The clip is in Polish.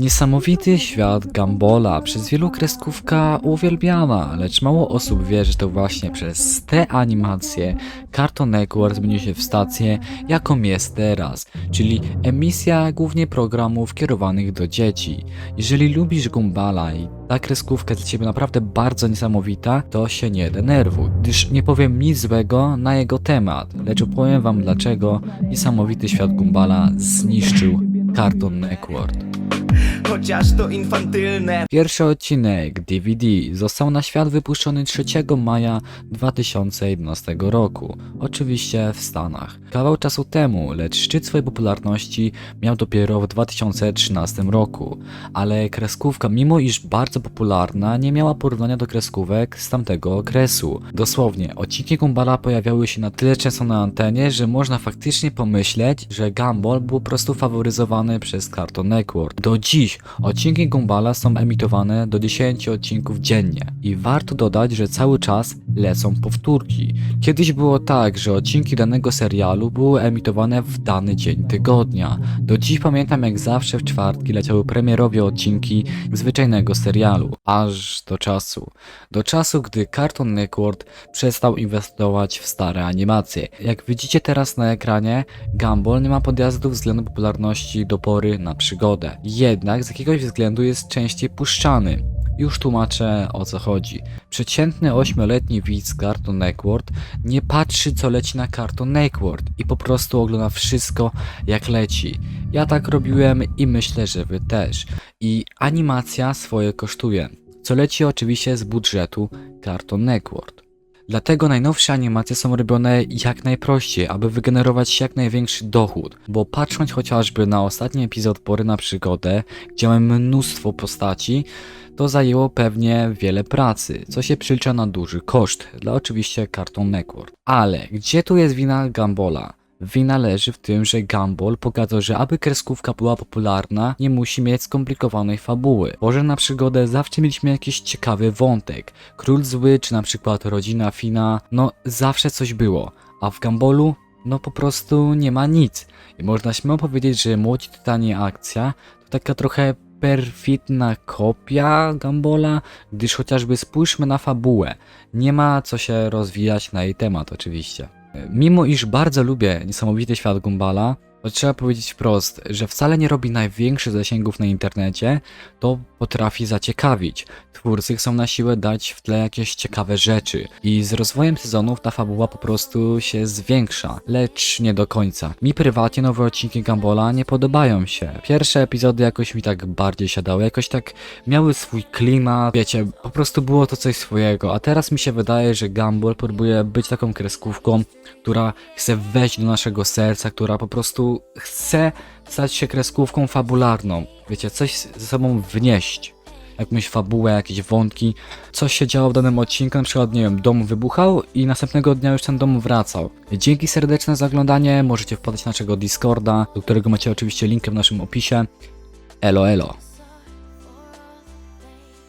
Niesamowity świat Gambola, przez wielu kreskówka uwielbiana, lecz mało osób wie, że to właśnie przez te animacje Cartoon Network zmienił się w stację, jaką jest teraz, czyli emisja głównie programów kierowanych do dzieci. Jeżeli lubisz Gumbala i ta kreskówka jest dla Ciebie naprawdę bardzo niesamowita, to się nie denerwuj, gdyż nie powiem nic złego na jego temat, lecz opowiem Wam dlaczego niesamowity świat Gumbala zniszczył Cartoon Network. Chociaż to infantylne Pierwszy odcinek DVD został na świat wypuszczony 3 maja 2011 roku, oczywiście w Stanach. Kawał czasu temu, lecz szczyt swojej popularności miał dopiero w 2013 roku, ale kreskówka, mimo iż bardzo popularna, nie miała porównania do kreskówek z tamtego okresu. Dosłownie, odcinki Gumballa pojawiały się na tyle często na antenie, że można faktycznie pomyśleć, że Gumball był po prostu faworyzowany przez Cartoon Network. Do dziś odcinki Gumballa są emitowane do 10 odcinków dziennie i warto dodać, że cały czas lecą powtórki. Kiedyś było tak, że odcinki danego serialu były emitowane w dany dzień tygodnia. Do dziś pamiętam jak zawsze w czwartki leciały premierowe odcinki zwyczajnego serialu. Aż do czasu. Do czasu, gdy Cartoon Network przestał inwestować w stare animacje. Jak widzicie teraz na ekranie, Gumball nie ma podjazdu względu popularności do pory na przygodę. Jednak z jakiegoś względu jest częściej puszczany. Już tłumaczę o co chodzi. Przeciętny 8-letni widz Cartoon Network nie patrzy co leci na Cartoon Network i po prostu ogląda wszystko jak leci. Ja tak robiłem i myślę, że wy też. I animacja swoje kosztuje. Co leci oczywiście z budżetu Cartoon Network. Dlatego najnowsze animacje są robione jak najprościej, aby wygenerować jak największy dochód, bo patrząc chociażby na ostatni epizod Pory na Przygodę, gdzie mamy mnóstwo postaci, to zajęło pewnie wiele pracy, co się przylicza na duży koszt, dla oczywiście Cartoon Network. Ale gdzie tu jest wina Gambola? Wina leży w tym, że Gumball pokazał, że aby kreskówka była popularna, nie musi mieć skomplikowanej fabuły. Może na przygodę zawsze mieliśmy jakiś ciekawy wątek. Król zły, czy na przykład rodzina Fina, no zawsze coś było. A w Gumballu, no po prostu nie ma nic. I można śmiało powiedzieć, że Młodzi Tytani akcja to taka trochę perfidna kopia Gambola, gdyż chociażby spójrzmy na fabułę. Nie ma co się rozwijać na jej temat oczywiście. Mimo iż bardzo lubię niesamowity świat Gumballa, to trzeba powiedzieć wprost, że wcale nie robi największych zasięgów na internecie, to potrafi zaciekawić. Twórcy chcą na siłę dać w tle jakieś ciekawe rzeczy i z rozwojem sezonów ta fabuła po prostu się zwiększa, lecz nie do końca. Mi prywatnie nowe odcinki Gumballa nie podobają się. Pierwsze epizody jakoś mi tak bardziej siadały, jakoś tak miały swój klimat, wiecie, po prostu było to coś swojego, a teraz mi się wydaje, że Gumball próbuje być taką kreskówką, która chce wejść do naszego serca, która po prostu chce stać się kreskówką fabularną. Wiecie, coś ze sobą wnieść. Jakąś fabułę, jakieś wątki, coś się działo w danym odcinku, na przykład, nie wiem, dom wybuchał i następnego dnia już ten dom wracał. Dzięki serdeczne za oglądanie, możecie wpadać na naszego Discorda, do którego macie oczywiście linkę w naszym opisie. Elo, elo.